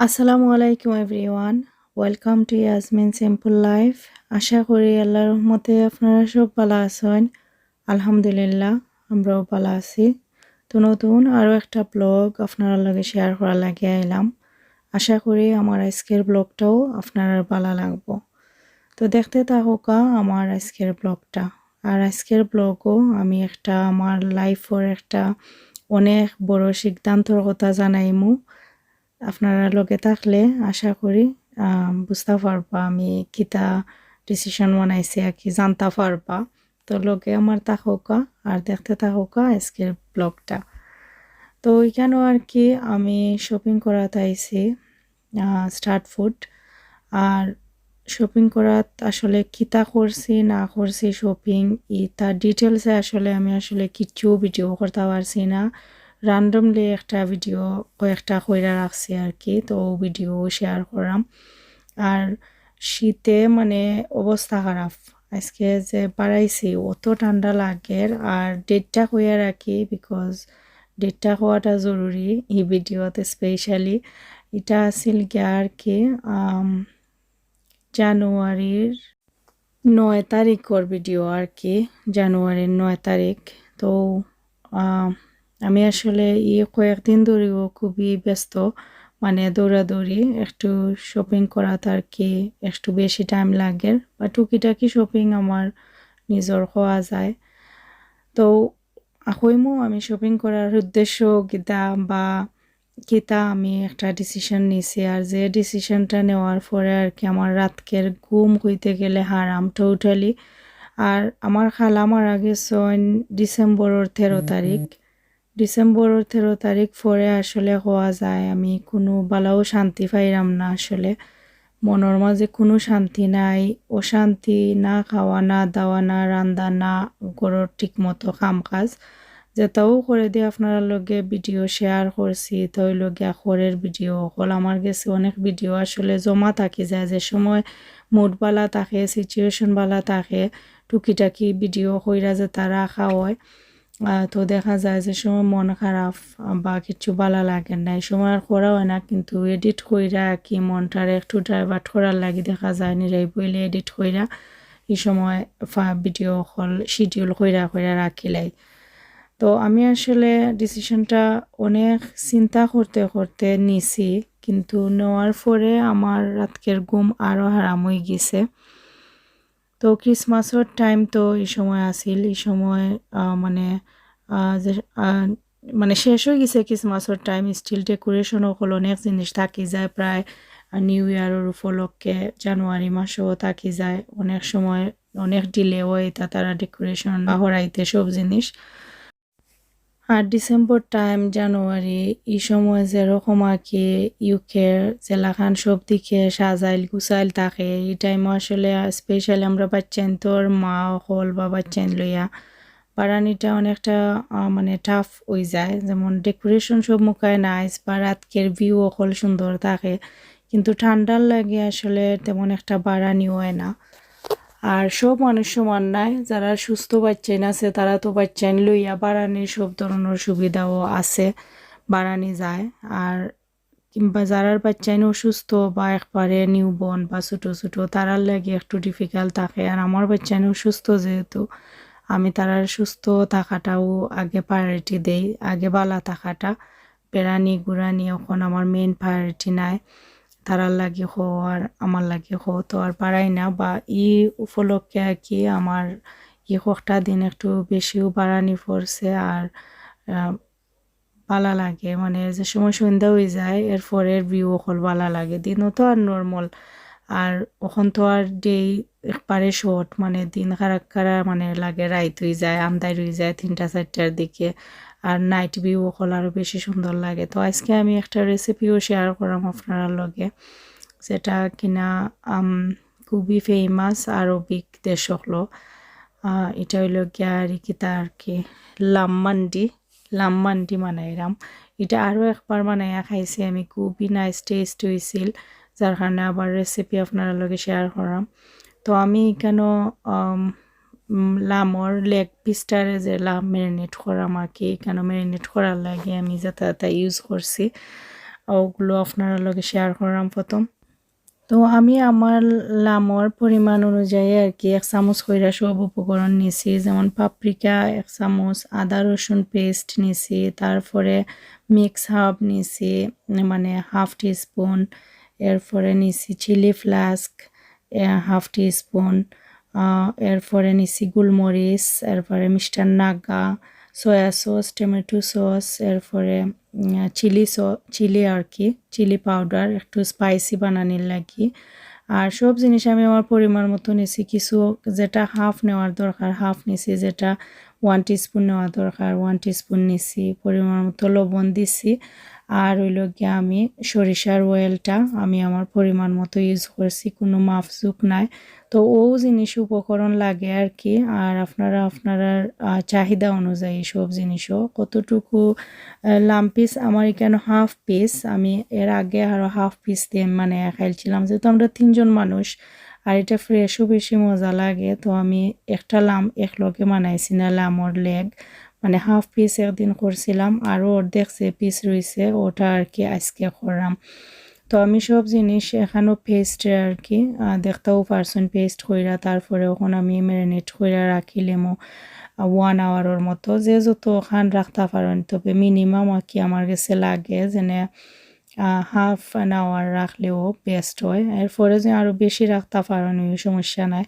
আসসালামু আলাইকুম everyone. Welcome to Yasmin simple life. আশা করি আল্লাহর রহমতে আপনারা সব ভালো আছেন। আলহামদুলিল্লাহ, আমরাও ভালো আছি। তো নতুন আরও একটা ব্লগ আপনারা লগে শেয়ার করা লাগে আইলাম আশা করি আমার আজকের ব্লগটাও আপনার ভালো লাগবো। তো দেখতে থাকুকা আমার আজকের ব্লগটা। আর আজকের ব্লগও আমি একটা, আমার লাইফের একটা অনেক বড় সিদ্ধান্তর কথা জানাইমু। আপনারা লগে থাকলে আশা করি বুঝতে পারবা আমি কিতা ডিসিশন বানাইছি আর কি, জানতে পারবা। তো লগে আমার থাকুকা, আর দেখতে থাকুকা আজকের ব্লগটা তো ওইখানেও আর কি আমি শপিং করাতে আইছি স্টার্ট ফুড আর শপিং করাত আসলে কিতা করছি, না করছি শপিং ই তার ডিটেলসে আসলে আমি আসলে কিচ্ছু ভিডিও করতে পারছি না। র্যান্ডমলি একটা ভিডিও কয়েকটা কইরা রাখছি আর কি তো ভিডিও শেয়ার করাম। আর শীতে মানে অবস্থা খারাপ। আজকে যে বাড়াইছি, অত ঠান্ডা লাগে আর ডেটটা কইয়া রাখি বিকজ ডেটটা হওয়াটা জরুরি এই ভিডিওতে স্পেশালি এটা আছিল গিয়া আর কি জানুয়ারির নয় তারিখর ভিডিও আর কি জানুয়ারির নয় তারিখ। তো আমি আসলে ই কয়েকদিন ধরেও খুবই ব্যস্ত। মানে দৌড়াদৌড়ি একটু শপিং করাত আর কি একটু বেশি টাইম লাগে। বা টুকিটাকি শপিং আমার নিজর হওয়া যায়। তো আকইমো আমি শপিং করার উদ্দেশ্য গীতা বা গীতা আমি একটা ডিসিশন নিছি। আর যে ডিসিশনটা নেওয়ার পরে আর কি আমার রাতকের ঘুম হইতে গেলে হারাম টোটালি আর আমার খালা মারা গেছেন ডিসেম্বরের তেরো তারিখ। ডিসেম্বরের তেরো তারিখ পরে আসলে হওয়া যায়। আমি কোনো বালাও শান্তি পাইলাম না আসলে। মনের মাঝে কোনো শান্তি নাই। অশান্তি না খাওয়া না দাওয়া না রান্দা না গরর ঠিক মতো কাম কাজ যেটাও করে দিয়ে আপনারা লগে ভিডিও শেয়ার করছি তৈ লগে আখরের ভিডিও। হল আমার গেছে অনেক ভিডিও আসলে জমা থাকি যায়। যে সময় মুড বালা থাকে সিচুয়েশন বালা থাকে, টুকিটাকি ভিডিও কইরা যে তারা হয় তো দেখা যায় যে সময় মন খারাপ বা কিছু ভালো লাগে না এই সময় আর করা হয় না, কিন্তু এডিট কইরা কি মনটার একটু ড্রাইভার করার লাগে দেখা যায় নিরাই বইলে এডিট কইরা এই সময় ভিডিও হল শিডিউল কইরা কইরা রাখিলাই তো আমি আসলে ডিসিশনটা অনেক চিন্তা করতে করতে নিছি, কিন্তু নেওয়ার পরে আমার রাতকের ঘুম আরও হারাম হয়ে গেছে। তো ক্রিসমাসের টাইম তো এই সময় আসিল, এই সময় মানে মানে শেষ হয়ে গেছে ক্রিসমাসের টাইম স্টিল ডেকোরেশন সকল অনেক জিনিস থাকি যায় প্রায় নিউ ইয়ারের উপলক্ষে জানুয়ারি মাসেও থাকি যায়, অনেক সময় অনেক ডিলে হয় তা তারা ডেকোরেশন হরাইতে সব জিনিস। আর ডিসেম্বর টাইম জানুয়ারি এই সময় যেরকম আর কি ইউকের জেলাখান সব দিকে সাজাইল গুছাইল থাকে, এই টাইম আসলে স্পেশালি আমরা বাচ্চান তোর মা হল বা বাচ্চান লইয়া, বারানিটা অনেকটা মানে টাফ হয়ে যায়। যেমন ডেকোরেশন সব মুখায় নাইস বা রাতকের ভিউ অকল সুন্দর থাকে, কিন্তু ঠান্ডার লাগে আসলে তেমন একটা বাড়ানি হয় না। আর সব মানুষ সমান নাই যারা সুস্থ বাচ্চাইন আছে, তারা তো বাচ্চাইন লইয়া বাড়ানির সব ধরনের সুবিধাও আছে বাড়ানি যায়। আর কিংবা যারার বাচ্চাইন অসুস্থ বা একবারে নিউবর্ন বা ছোটো ছোটো, তারার লাগে একটু ডিফিকাল্ট থাকে। আর আমার বাচ্চাইন অসুস্থ যেহেতু, আমি তারার সুস্থ থাকাটাও আগে প্রায়োরিটি দেই। আগে বালা থাকাটা, বেড়ানি, গুড়ানি এখন আমার মেইন প্রায়োরিটি নাই। তারার লাগে হো আর আমার লাগে হো, তো আর পারাই না। বা ই উপলক্ষে আর কি আমার ই কটা দিন একটু বেশিও বাড়ানি পড়ছে আর ভালো লাগে। মানে যে সময় সন্ধ্যা হয়ে যায় এরপরের ভিউ অকল ভালো লাগে। দিনও তো আর নর্মাল আর ওখান তো আর ডে একবারে শর্ট মানে দিন খারাপ খারা মানে লাগে রাইত হয়ে যায় আমদাই হয়ে যায় তিনটা, চারটার দিকে। আর নাইট ভিউ হল আরও বেশি সুন্দর লাগে। তো আজকে আমি একটা রেসিপিও শেয়ার করলাম আপনারা লগে, যেটা কিনা খুবই ফেমাস আরবিক দেশ হলো। এটা হইল গিয়া আর কি তার কি, লাম্মান্ডি লাম্মান্ডি মানাইরাম। এটা আরও একবার মানাইয়া খাইছি আমি, খুবই নাইস টেস্ট হয়েছিল যার কারণে আবার রেসিপি আপনারা লগে শেয়ার করাম তো আমি কেন লামর লেগ পিসটারে যে লাম ম্যারিনেট করাম আর কি কেন ম্যারিনেট করার লাগে আমি যাতায়াতা ইউজ করছি ওগুলো আপনারা লগে শেয়ার করলাম প্রথম তো আমি আমার লামর পরিমাণ অনুযায়ী আর কি এক চামচ কইরা সব উপকরণ নিছি, যেমন পাপরিকা এক চামচ আদা রসুন পেস্ট নিছি তারপরে মিক্স হাফ নিছি মানে হাফ টি স্পুন এরপরে নিছি chilli flakes half teaspoon এরপরে নিছি গোলমরিচ এরপরে mister Naga soy sauce tomato sauce এরপরে চিলি স চিলি আর কি চিলি পাউডার একটু স্পাইসি বানানির লাগি। আর সব জিনিস আমি আমার পরিমাণ মতো নিছি, কিছু যেটা হাফ নেওয়ার দরকার হাফ নিছি, যেটা ওয়ান স্পুন নেওয়া দরকার ওয়ান স্পুন নিছি, পরিমাণ মতো লবণ দিছি। আর হইল গিয়ে আমি সরিষার অয়েলটা আমি আমার পরিমাণ মতো ইউজ করছি, কোনো মাফজুক নাই। তো ও জিনিস উপকরণ লাগে আর কি আর আপনারা আপনারা চাহিদা অনুযায়ী সব জিনিসও। কতটুকু লাম পিস আমার এখানে হাফ পিস আমি এর আগে আরও হাফ পিস দিয়ে মানে খাইছিলাম। যেহেতু আমরা তিনজন মানুষ, আর এটা ফ্রেশও বেশি মজা লাগে, তো আমি একটা লাম একলগে বানাইছি না লামর লেগ মানে হাফ পিস একদিন করছিলাম আরও অর্ধেক যে পিস রয়েছে ওটা আর কি আজকে করলাম। তো আমি সব জিনিস এখানেও পেস্ট আর কি দেখতেও পারছেন পেস্ট কইরা, তারপরে ওখানে আমি ম্যারিনেট কইরা রাখিলেমো ওয়ান আওয়ারের মতো। যে যত খান রাখতে পারেন, তবে মিনিমাম আর কি আমার কাছে লাগে যেনে হাফ অ্যান আওয়ার রাখলেও বেস্ট হয়। এরপরে যে আরও বেশি রাখতে পারেন সমস্যা নাই।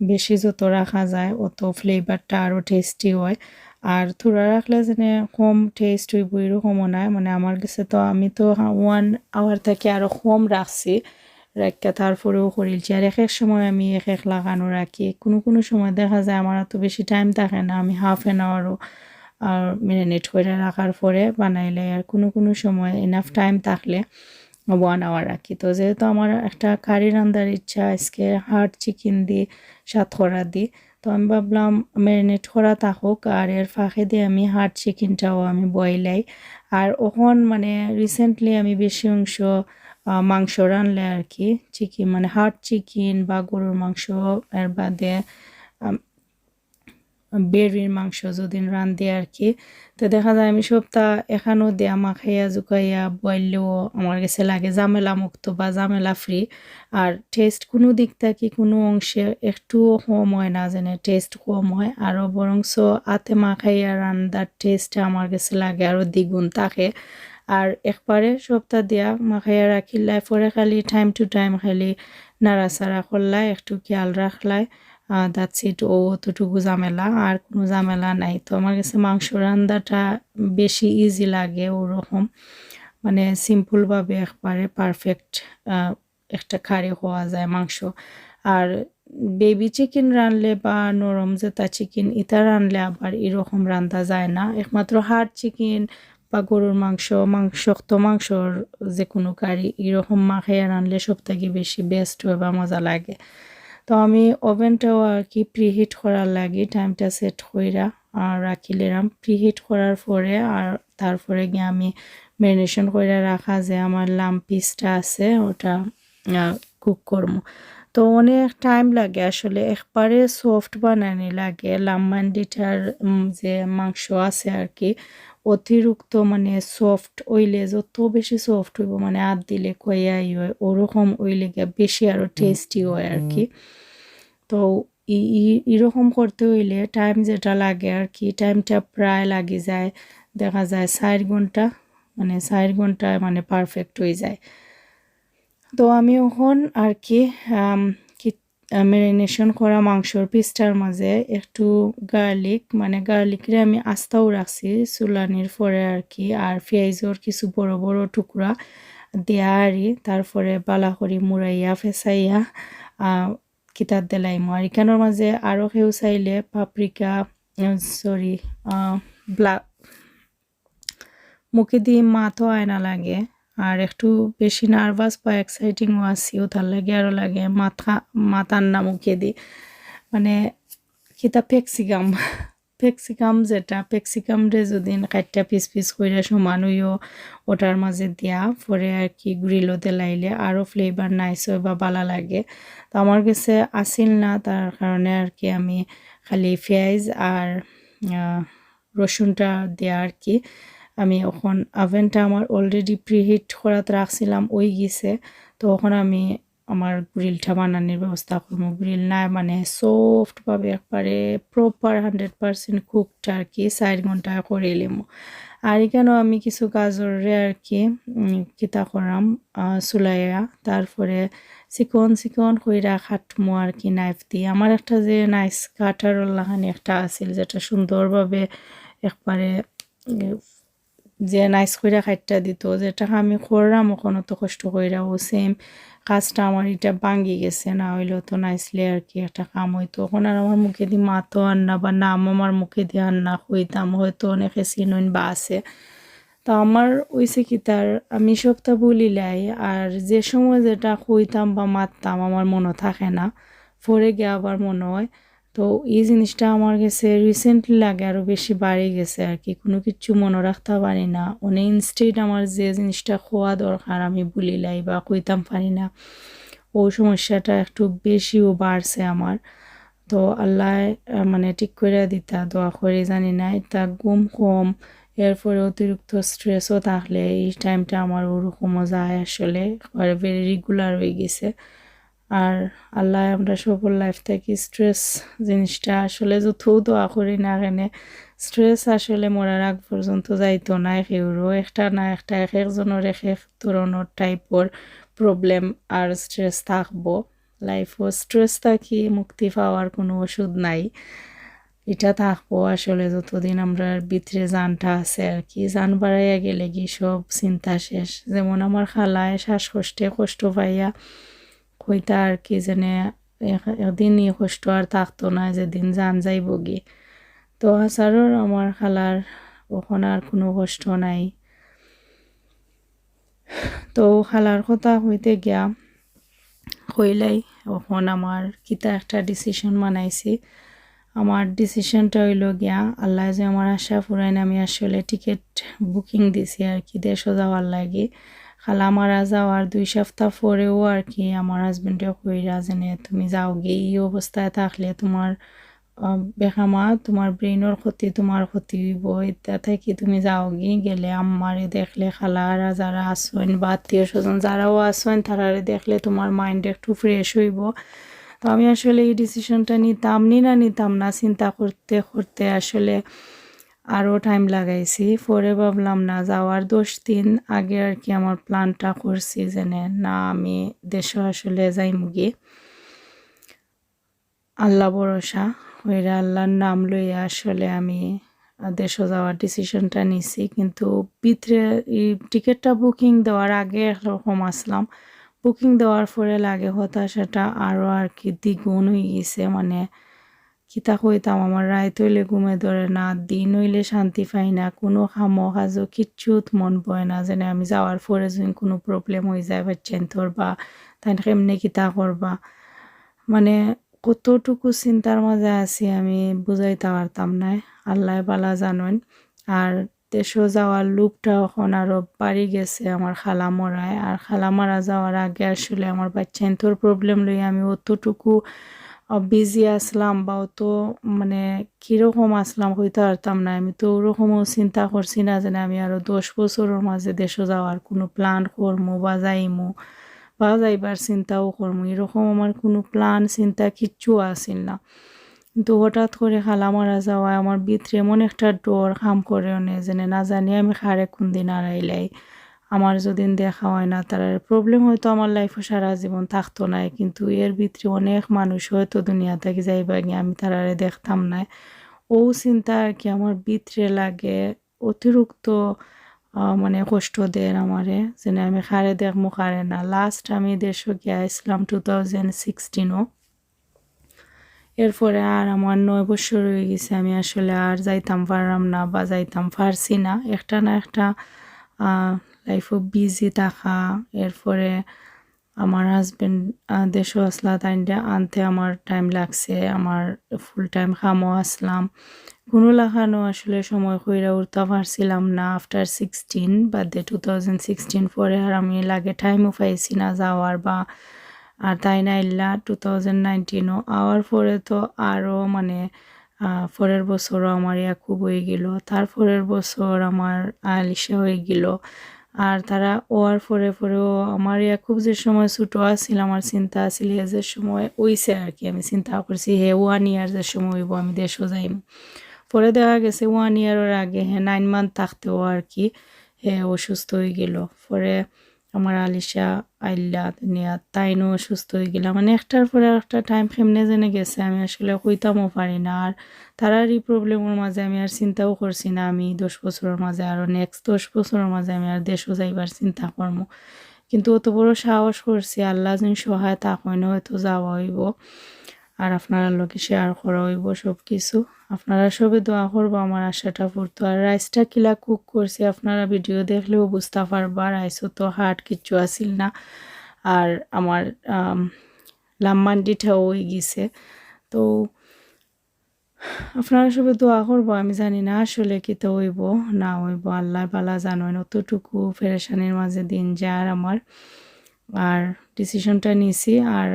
বেশি যত রাখা যায়, অত ফ্লেভারটা আরও টেস্টি হয়। আর থোড়া রাখলে যেন কম টেস্ট হইব এরকমও নাই। মানে আমার কাছে তো আমি তো ওয়ান আওয়ার থেকে আরও কম রাখছি রাখা তারপরেও করিলছি আর এক এক সময় আমি এক এক লাগানো রাখি কোনো কোনো সময় দেখা যায় আমার এত বেশি টাইম থাকে না, আমি হাফ অ্যান আওয়ারও আর ম্যারিনেট করে রাখার পরে বানাইলে আর কোনো কোনো সময় এনাফ টাইম থাকলে ওয়ান আওয়ার রাখি তো যেহেতু আমার একটা কারি রান্নার ইচ্ছা, আজকে হার্ড চিকেন দিই সাতখরা দিই তো আমি ভাবলাম ম্যারিনেট করা থাকুক, আর এর ফাঁকে দিয়ে আমি হাট চিকেনটাও আমি বয়লাই আর ওখন মানে রিসেন্টলি আমি বেশি অংশ মাংস রানলে আর কি। চিকেন মানে হাট চিকেন বা গরুর মাংস এর বাদে বেরির মাংস যদি রান্ধি আর কি তো দেখা যায় আমি সপ্তাহ এখানেও দেয়া মাখাইয়া জুকাইয়া বললেও আমার কাছে লাগে জামেলা মুক্ত বা জামেলা ফ্রি আর টেস্ট কোনো দিক থেকে কোনো অংশে একটুও কম হয় না যেন টেস্ট কম হয়। আরও বরংস আতে মাখাইয়া রান্নার টেস্টটা আমার কাছে লাগে আরও দ্বিগুণ থাকে। আর একবারে সপ্তাহ দিয়া মাখাইয়া রাখিলাই পরে খালি টাইম টু টাইম খালি নাড়াচাড়া করলাই একটু খেয়াল রাখলাই দ্যাটস ইট ও অতটুকু ঝামেলা, আর কোনো ঝামেলা নাই। তো আমার কাছে মাংস রান্নাটা বেশি ইজি লাগে ওরকম। মানে সিম্পলভাবে একবারে পারফেক্ট একটা খাড়ি হওয়া যায় মাংস। আর বেবি চিকেন রানলে বা নরম জেতা চিকেন ইটা রানলে আবার এরকম রান্ধা যায় না। একমাত্র হাড় চিকেন বা গরুর মাংস মাংস শক্ত মাংসর যে কোনো কারি এরকম মাখাইয়া রানলে সব থেকে বেশি বেস্ট হয় বা মজা লাগে। তো আমি ওভেনটাও আর কি প্রিহিট করার লাগে টাইমটা সেট কইরা আর রাখিলাম প্রিহিট করার পরে আর তারপরে গিয়ে আমি ম্যারিনেশন করে রাখা যে আমার লাম পিসটা আছে, ওটা কুক করব। তো অনেক টাইম লাগে আসলে, একবারে সফট বানানি লাগে লাম মান্ডিটার যে মাংস আছে আর কি অতিরিক্ত মানে সফট ওইলে যত বেশি সফট হইব মানে আদ দিলে কয়াই হয় ওরকম ওইলে বেশি আরও টেস্টি হয় আর কি তো এরকম করতে হইলে টাইম যেটা লাগে আর কি টাইমটা প্রায় লাগে যায় দেখা যায় চার ঘণ্টা মানে চার ঘণ্টা মানে পারফেক্ট হয়ে যায়। তো আমি এখন আর কি ম্যারিনেশন করা মাংসর পিসটার মাঝে একটু গার্লিক মানে গার্লিকরে আমি আস্তাও রাখছি চুলানির পরে আর কি আর পেঁয়াজর কিছু বড় বড় টুকরা দেয়া আরি তারপরে বালাকরি মুড়াইয়া ফেসাইয়া কিতাব দেলাইমো আর এখানোর মাঝে আরও কেউ চাইলে পাপরিকা সরি ব্লাক মুখে দিয়ে মাথও আয়না লাগে। আর একটু বেশি নার্ভাস বা এক্সাইটিংও আসিও তার লাগে আরও লাগে মাথা, মাথার না মুখে দি। মানে কিতা পেক্সিকাম পেক্সিকাম যেটা পেক্সিকাম রে যদি কাটটা পিস পিস করে সমান হইও, ওটার মাঝে দিয়া পরে আর কি গ্রিলও লাইলে আরও ফ্লেভার নাইস হয় বা ভালো লাগে। তো আমার কাছে আসিল না, তার কারণে আর কি আমি খালি পেঁয়াজ আর রসুনটা দেওয়া আর কি। আমি এখন আভেনটা আমার অলরেডি প্রিহিট করাতে রাখছিলাম ওই গিয়েছে তো এখন আমি আমার গ্রিলটা বানানোর ব্যবস্থা করব গ্রিল না মানে সফটভাবে একবারে প্রপার হান্ড্রেড পারসেন্ট কুকড আর কি চার ঘণ্টা করে এলিম আর এখানেও আমি কিছু গাজরে আর কি কিতা করাম চুলাইয়া। তারপরে চিকন চিকন কইরা খাটমো আর কি নাইফ দিয়ে আমার একটা যে নাইস কাটার লাহানি একটা আছিল, যেটা সুন্দরভাবে একবারে যে নাইস কইরা খাইটটা দিত যেটা আমি করলাম, ওখানে তো কষ্ট কইরা ও সেম কাজটা আমার এটা ভাঙ্গি গেছে, না হইলেও তো নাইসলে আর কি একটা কাম হইতো। ওখানে আর আমার মুখে দিয়ে মাতো আন্না বা নাম আমার মুখে দিয়ে আন্না হইতাম হয়তো অনেকে চিনুন বা আছে। তো আমার ওইসে কি তার, আমি সবটা বলিলাই আর যে সময় যেটা কইতাম বা মারতাম, আমার মনে থাকে না। পরে গিয়ে আবার মনে হয় তো এই জিনিসটা আমার কাছে রিসেন্টলি লাগে আরও বেশি বাড়ে গেছে আর কি। কোনো কিছু মনে রাখতে পারি না। অনেক ইনস্টেড আমার যে জিনিসটা খোয়া দরকার, আমি বলিলাই বা কইতাম পারি না ওই সমস্যাটা একটু বেশিও বাড়ছে আমার। তো আল্লাহ মানে ঠিক করে দিতা, দোয়া করে জানি না, এটা গুম কম, এরপরে অতিরিক্ত স্ট্রেসও থাকলে এই টাইমটা আমার ওরকমও যায় আসলে ভেরি রেগুলার হয়ে গেছে। আর আল্লাহ আমরা সফল লাইফ থাকি স্ট্রেস জিনিসটা আসলে যত দোয়া করি না কেনে স্ট্রেস আসলে মরার আগ পর্যন্ত যাইতো না সেউরও একটা না একটা, এক একজনের এক এক ধরনের টাইপর প্রবলেম আর স্ট্রেস থাকব। লাইফও স্ট্রেস থাকি, মুক্তি পাওয়ার কোনো ওষুধ নাই। এটা থাকব আসলে যতদিন আমরা ভিতরে জানটা আছে আর কি। জান বাড়াইয়া গেলে কি সব চিন্তা শেষ? যেমন আমার খালায় শ্বাসকষ্টে কষ্ট পাইয়া কইতা আর কি যেনে একদিন ই কষ্ট আর থাকতো না যেদিন জান যাইব গি তো আসারর আমার খালার ওখানে আর কোনো কষ্ট নাই। তো খালার কথা হইতে গিয়া কইলাই ওখন আমার কিতা একটা ডিসিশন বানাইছি আমার ডিসিশনটা হইল গিয়া, আল্লাহ যে আমার আশা ফুরাইন আমি আসলে টিকিট বুকিং দিছি আর কি দেশও যাওয়ার লাগে। খালা মারা যাওয়ার দুই সপ্তাহ পরেও আর কি আমার হাজবেন্ডে কইরা যেনে তুমি যাও গে এই অবস্থায় থাকলে তোমার বেখামা তোমার ব্রেইনের ক্ষতি, তোমার ক্ষতি হইব। এটা থেকে তুমি যাও গে গেলে আমারে দেখলে খালারা যারা আসেন বা আত্মীয় স্বজন যারাও আসেন তারারে দেখলে তোমার মাইন্ড একটু ফ্রেশ হইব। তো আমি আসলে এই ডিসিশনটা নিতাম নি না নিতাম না, চিন্তা করতে করতে আসলে আরও টাইম লাগাইছি। পরে ভাবলাম, না, যাওয়ার দশ দিন আগে আর কি আমার প্ল্যানটা করছি যেনে না, আমি দেশে আসলে যাই মুগি আল্লাহ ভরসা ওইরা আল্লাহর নাম লইয়া আসলে আমি দেশে যাওয়ার ডিসিশনটা নিছি। কিন্তু ভিতরে টিকিটটা বুকিং দেওয়ার আগে একরকম আসলাম। বুকিং দেওয়ার পরে লাগে হতাশাটা আরও আর কি দ্বিগুণ হয়ে গেছে। মানে কিতা কইতাম আমার রায় হইলে ঘুমে ধরে না, দিন হইলে শান্তি পাই না, কোনো খামো কাজও কিচ্ছুত মন বয় না, যেন আমি যাওয়ার পরে যদি কোনো প্রবলেম হয়ে যায় বাচ্চেন তোর বা তাই কেমনে কিতা করবা মানে কতটুকু চিন্তার মাঝে আছি আমি বুঝাইতে পারতাম না আল্লাহ বালা জানেন। আর দেশও যাওয়ার লুপটা এখন আরও বাড়ি গেছে আমার খালা মরায় আর খালা মারা যাওয়ার আগে আসলে আমার বাচ্চা তোর প্রবলেম লইয়া আমি অতটুকু বিজি আসলাম বা অত মানে কীরকম আসলাম হইতে পারতাম না। আমি তো ওরকমও চিন্তা করছি না যে আমি আরও দশ বছরের মাঝে দেশে যাওয়ার কোনো প্ল্যান করমু বা যাইমু বা যাইবার চিন্তাও করমু। এরকম আমার কোনো প্ল্যান চিন্তা কিচ্ছু আসিল না। কিন্তু হঠাৎ করে খালা মারা যাওয়ায় আমার ভিতরে এমন একটা ডর কাম করে অনে যেনে না জানি আমি খারে কোন দিন আড়াইলাই আমার যদি দেখা হয় না, তার প্রবলেম হয়তো আমার লাইফে সারা জীবন থাকতো না। কিন্তু এর ভিতরে অনেক মানুষ হয়তো দুনিয়া থেকে যাইবা গিয়ে আমি তারারে দেখতাম না। ও চিন্তা আর কি আমার ভিতরে লাগে, অতিরিক্ত মানে কষ্ট দেন আমারে, যেন আমি খারে দেখমু খারে না। লাস্ট আমি দেশে গিয়ে আসলাম টু থাউজেন্ড সিক্সটিনও এরপরে আর আমার নয় বছর হয়ে গেছে, আমি আসলে আর যাইতাম পারলাম না বা যাইতাম পারছি না। একটা না একটা লাইফও বিজি থাকা, এরপরে আমার হাজব্যান্ড দেশও আসলা তাইনটা আনতে আমার টাইম লাগছে, আমার ফুল টাইম খামও আসলাম। কোনো লাখানো আসলে সময় কইরা উঠতে পারছিলাম না আফটার সিক্সটিন বা দে টু থাউজেন্ড সিক্সটিন পরে আর আমি লাগে টাইমও পাইছি না যাওয়ার বা, আর তাই না ইল্লা টু থাউজেন্ড নাইনটিনও আওয়ার পরে তো আরও মানে পরের বছরও আমার ইয়াকুব হয়ে গেল তারপরের বছর আমার আলিশা হয়ে গেল। আর তারা ওয়ার ফোরে পরেও আমার ইয়াকুব যে সময় ছোটো আসছিল আমার চিন্তা আছিল হে যে সময় ওইছে আর কি, আমি চিন্তা করছি, হে ওয়ান ইয়ার যে সময় হইব, আমি দেশও যাইম। পরে দেখা গেছে ওয়ান ইয়ারের আগে হ্যাঁ নাইন মান্থ থাকতেও আর কি হ্যাঁ অসুস্থ হয়ে গেল। পরে আমার আলিশা, আইল্লা দুনিয়া তাইনও অসুস্থ হয়ে গেল। মানে একটার পরে একটা টাইম কেমনে জেনে গেছে, আমি আসলে কইতামও পারি না। আর তারারই প্রবলেমের মাঝে আমি আর চিন্তাও করছি না। আমি দশ বছরের মাঝে আরও নেক্সট দশ বছরের মাঝে আমি আর দেশও যাইবার চিন্তা করব। কিন্তু অত বড় সাহস করছি, আল্লাহ যদি সহায়তা কইন হয়তো যাওয়া হইব। আর আপনারা লোকে শেয়ার করা হইব সব কিছু আপনারা সবে দোয়া করব, আমার আশাটা পড়তো আর রাইসটা কিলা কুক করছি, আপনারা ভিডিও দেখলেও বুঝতে পারবা, রাইসও তো হার্ড কিচ্ছু আসিল না। আর আমার লাম্মান্ডিটাও হয়ে গেছে। তো আপনারা সবে দোয়া করব, আমি জানি না আসলে কি তো হইব, না হইব আল্লাহ বালা জানোয় অতটুকু ফেরেশানির মাঝে দিন যায় আর আমার। আর ডিসিশনটা নিছি, আর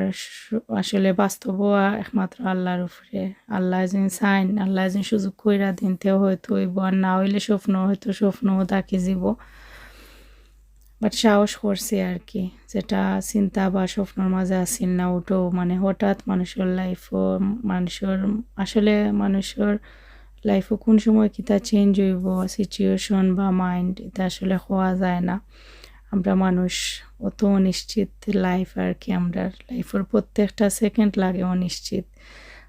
আসলে বাস্তব একমাত্র আল্লাহর উপরে। আল্লাহ যে সাইন আল্লাহ যে সুযোগ কইরা দিন, তেও হয়তো হইব, আর না হইলে স্বপ্ন, হয়তো স্বপ্নও তাকে যাব বাট সাহস করছি আর কি যেটা চিন্তা বা স্বপ্নর মাঝে আসিল না, ওটাও মানে হঠাৎ মানুষের লাইফও মানুষের, আসলে মানুষের লাইফও কোন সময় কিতা চেঞ্জ হইব সিচুয়েশন বা মাইন্ড এটা আসলে হওয়া যায় না। আমরা মানুষ, অত অনিশ্চিত লাইফ আর কি আমরা। লাইফের প্রত্যেকটা সেকেন্ড লাগে অনিশ্চিত।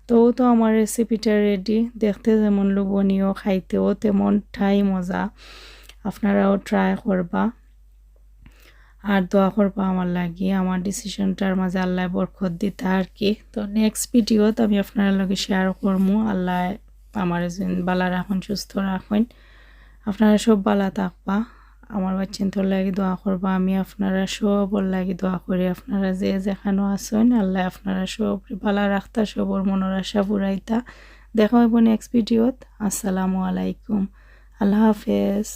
তো ও তো আমার রেসিপিটা রেডি দেখতে যেমন লোভনীয় খাইতেও তেমন ঠাই মজা। আপনারাও ট্রাই করবা। আর দোয়া করবা আমার লাগি। আমার ডিসিশনটার মাঝে আল্লাহ বরকত দিতে আর কি। তো নেক্সট ভিডিওত আমি আপনার লগে শেয়ার করব আল্লাহ আমার বালা রাখুন, সুস্থ রাখুন। আপনারা সব বালা থাকবা। আমার বাচ্চান্তর লাগে দোয়া করবা, আমি আপনারা সবর লাগে দোয়া করি। আপনারা যে যেখানে আসেন আল্লাহ আপনারা সব ভালো রাখতা, সবর মনের আশা পুরাইতা। দেখা হইব নেক্সট ভিডিওত। আসসালামু আলাইকুম। আল্লাহ হাফেজ।